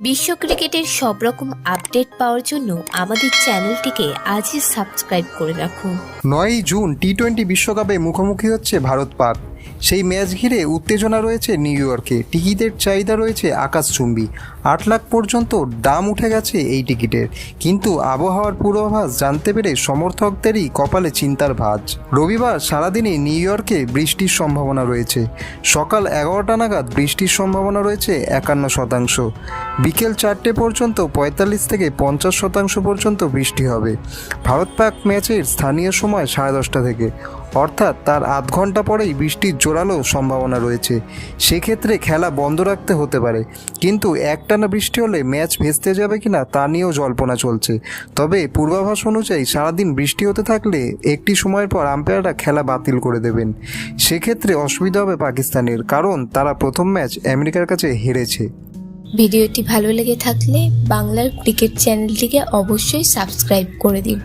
বিশ্ব ক্রিকেটের সব রকম আপডেট পাওয়ার জন্য আমাদের চ্যানেলটিকে আজই সাবস্ক্রাইব করে রাখুন। নয়ই জুন টি টোয়েন্টি বিশ্বকাপে মুখোমুখি হচ্ছে ভারত পাক। সেই ম্যাচ ঘিরে উত্তেজনা রয়েছে নিউ ইয়র্কে। টিকিটের চাহিদা রয়েছে আকাশচুম্বী। আট লাখ পর্যন্ত দাম উঠে গেছে এই টিকিটের। কিন্তু আবহাওয়ার পূর্বাভাস জানতে পেরে সমর্থকদেরই কপালে চিন্তার ভাঁজ। রবিবার সারাদিনই নিউ ইয়র্কে বৃষ্টির সম্ভাবনা রয়েছে। সকাল এগারোটা নাগাদ বৃষ্টির সম্ভাবনা রয়েছে একান্ন শতাংশ। বিকেল চারটে পর্যন্ত পঁয়তাল্লিশ থেকে পঞ্চাশ শতাংশ পর্যন্ত বৃষ্টি হবে। ভারত পাক ম্যাচের স্থানীয় সময় সাড়ে দশটা থেকে। অর্থাৎ তার আধ ঘণ্টা পরেই বৃষ্টির জোরালো সম্ভাবনা রয়েছে। সেক্ষেত্রে খেলা বন্ধ রাখতে হতে পারে। কিন্তু একটানা বৃষ্টি হলে ম্যাচ ভেস্তে যাবে কিনা তা নিয়েও জল্পনা চলছে। তবে পূর্বাভাস অনুযায়ী সারাদিন বৃষ্টি হতে থাকলে একটি সময়ের পর আম্পায়াররা খেলা বাতিল করে দেবেন। সেক্ষেত্রে অসুবিধা হবে পাকিস্তানের, কারণ তারা প্রথম ম্যাচ আমেরিকার কাছে হেরেছে। ভিডিওটি ভালো লেগে থাকলে বাংলার ক্রিকেট চ্যানেলটিকে অবশ্যই সাবস্ক্রাইব করে দিন